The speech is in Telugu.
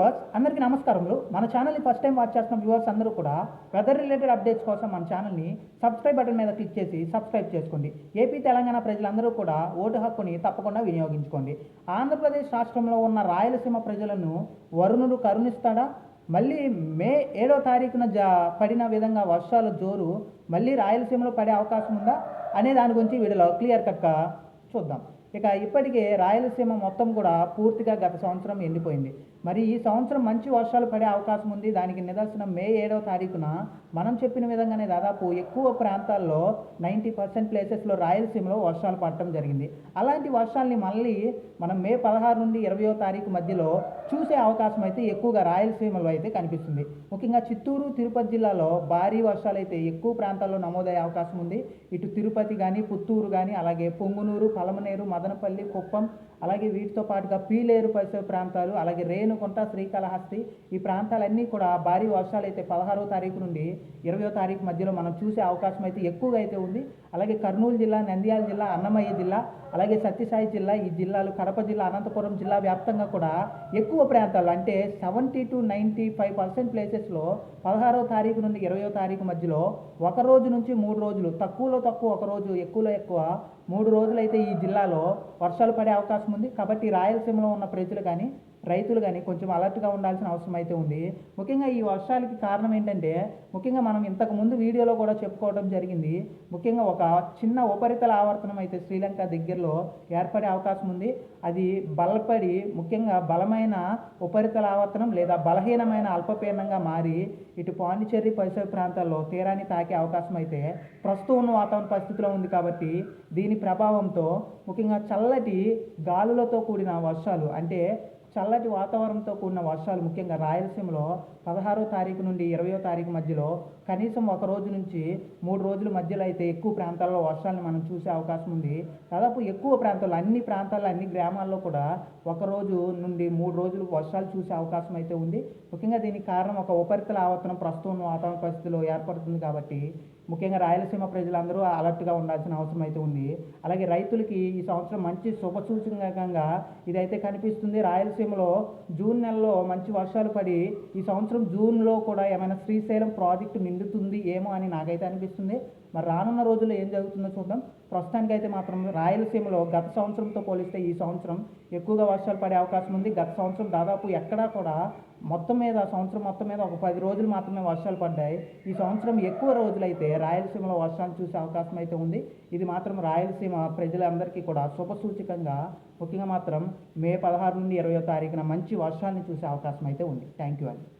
వ్యూవర్స్ అందరికీ నమస్కారములు. మన ఛానల్ని ఫస్ట్ టైం వాచ్ చేస్తున్న వ్యూవర్స్ అందరూ కూడా వెదర్ రిలేటెడ్ అప్డేట్స్ కోసం మన ఛానల్ని సబ్స్క్రైబ్ బటన్ మీద క్లిక్ చేసి సబ్స్క్రైబ్ చేసుకోండి. ఏపీ తెలంగాణ ప్రజలందరూ కూడా ఓటు హక్కుని తప్పకుండా వినియోగించుకోండి. ఆంధ్రప్రదేశ్ రాష్ట్రంలో ఉన్న రాయలసీమ ప్రజలను వరుణుడు కరుణిస్తాడా? మళ్ళీ మే ఏడో తారీఖున జా పడిన విధంగా వర్షాల జోరు మళ్ళీ రాయలసీమలో పడే అవకాశం ఉందా? అనే దాని గురించి వీడియోలో క్లియర్ కట్గా చూద్దాం. ఇక ఇప్పటికే రాయలసీమ మొత్తం కూడా పూర్తిగా గత సంవత్సరం ఎండిపోయింది. మరి ఈ సంవత్సరం మంచి వర్షాలు పడే అవకాశం ఉంది. దానికి నిదర్శనం మే ఏడవ తారీఖున మనం చెప్పిన విధంగానే దాదాపు ఎక్కువ ప్రాంతాల్లో నైంటీ పర్సెంట్ ప్లేసెస్లో రాయలసీమలో వర్షాలు పడటం జరిగింది. అలాంటి వర్షాలని మళ్ళీ మనం మే పదహారు నుండి ఇరవయో తారీఖు మధ్యలో చూసే అవకాశం అయితే ఎక్కువగా రాయలసీమలో అయితే కనిపిస్తుంది. ముఖ్యంగా చిత్తూరు తిరుపతి జిల్లాలో భారీ వర్షాలు అయితే ఎక్కువ ప్రాంతాల్లో నమోదయ్యే అవకాశం ఉంది. ఇటు తిరుపతి కానీ పుత్తూరు కానీ అలాగే పొంగునూరు పలమనేరు మదనపల్లి కుప్పం అలాగే వీటితో పాటుగా పీలేరు పరిసర ప్రాంతాలు అలాగే రేణుకుంట శ్రీకాళహస్తి ఈ ప్రాంతాలన్నీ కూడా భారీ వర్షాలు అయితే పదహారో తారీఖు నుండి ఇరవయో తారీఖు మధ్యలో మనం చూసే అవకాశం అయితే ఎక్కువగా అయితే ఉంది. అలాగే కర్నూలు జిల్లా నంద్యాల జిల్లా అన్నమయ్య జిల్లా అలాగే సత్యసాయి జిల్లా ఈ జిల్లాలు కడప జిల్లా అనంతపురం జిల్లా వ్యాప్తంగా కూడా ఎక్కువ ప్రాంతాలు అంటే seventy two ninety five percent ప్లేసెస్లో పదహారో తారీఖు నుండి ఇరవయో తారీఖు మధ్యలో ఒక రోజు నుంచి మూడు రోజులు తక్కువలో తక్కువ ఒక రోజు ఎక్కువలో ఎక్కువ మూడు రోజులైతే ఈ జిల్లాలో వర్షాలు పడే అవకాశం ఉంది కాబట్టి రాయలసీమలో ఉన్న ప్రజలు కానీ రైతులు కానీ కొంచెం అలర్ట్గా ఉండాల్సిన అవసరం అయితే ఉంది. ముఖ్యంగా ఈ వర్షాలకి కారణం ఏంటంటే ముఖ్యంగా మనం ఇంతకు ముందు వీడియోలో కూడా చెప్పుకోవడం జరిగింది. ముఖ్యంగా ఒక చిన్న ఉపరితల ఆవర్తనం అయితే శ్రీలంక దగ్గరలో ఏర్పడే అవకాశం ఉంది. అది బలపడి ముఖ్యంగా బలమైన ఉపరితల ఆవర్తనం లేదా బలహీనమైన అల్పపీడనంగా మారి ఇటు పాండిచేరి పరిసర ప్రాంతాల్లో తీరాన్ని తాకే అవకాశం అయితే ప్రస్తుతం ఉన్న వాతావరణ పరిస్థితిలో ఉంది కాబట్టి దీని ప్రభావంతో ముఖ్యంగా చల్లటి గాలులతో కూడిన వర్షాలు అంటే చల్లటి వాతావరణంతో కూడిన వర్షాలు ముఖ్యంగా రాయలసీమలో పదహారో తారీఖు నుండి ఇరవయో తారీఖు మధ్యలో కనీసం ఒక రోజు నుంచి మూడు రోజుల మధ్యలో అయితే ఎక్కువ ప్రాంతాల్లో వర్షాలను మనం చూసే అవకాశం ఉంది. దాదాపు ఎక్కువ ప్రాంతాల్లో అన్ని ప్రాంతాల్లో అన్ని గ్రామాల్లో కూడా ఒక రోజు నుండి మూడు రోజులు వర్షాలు చూసే అవకాశం అయితే ఉంది. ముఖ్యంగా దీనికి కారణం ఒక ఉపరితల ఆవర్తనం ప్రస్తుతం వాతావరణ పరిస్థితిలో ఏర్పడుతుంది కాబట్టి ముఖ్యంగా రాయలసీమ ప్రజలందరూ అలర్ట్గా ఉండాల్సిన అవసరం అయితే ఉంది. అలాగే రైతులకి ఈ సంవత్సరం మంచి శుభసూచకంగా ఇదైతే కనిపిస్తుంది. రాయలసీమలో జూన్ నెలలో మంచి వర్షాలు పడి ఈ సంవత్సరం జూన్లో కూడా ఏమైనా శ్రీశైలం ప్రాజెక్టు నిండుతుంది ఏమో అని నాకైతే అనిపిస్తుంది. మరి రానున్న రోజుల్లో ఏం జరుగుతుందో చూద్దాం. ప్రస్తుతానికి అయితే మాత్రం రాయలసీమలో గత సంవత్సరంతో పోలిస్తే ఈ సంవత్సరం ఎక్కువగా వర్షాలు పడే అవకాశం ఉంది. గత సంవత్సరం దాదాపు ఎక్కడా కూడా మొత్తం మీద సంవత్సరం మొత్తం మీద ఒక పది రోజులు మాత్రమే వర్షాలు పడ్డాయి. ఈ సంవత్సరం ఎక్కువ రోజులైతే రాయలసీమలో వర్షాలు చూసే అవకాశం అయితే ఉంది. ఇది మాత్రం రాయలసీమ ప్రజలందరికీ కూడా శుభసూచకంగా ముఖ్యంగా మాత్రం మే పదహారు నుండి ఇరవయో తారీఖున మంచి వర్షాలను చూసే అవకాశం అయితే ఉంది. థ్యాంక్ యూ అండి.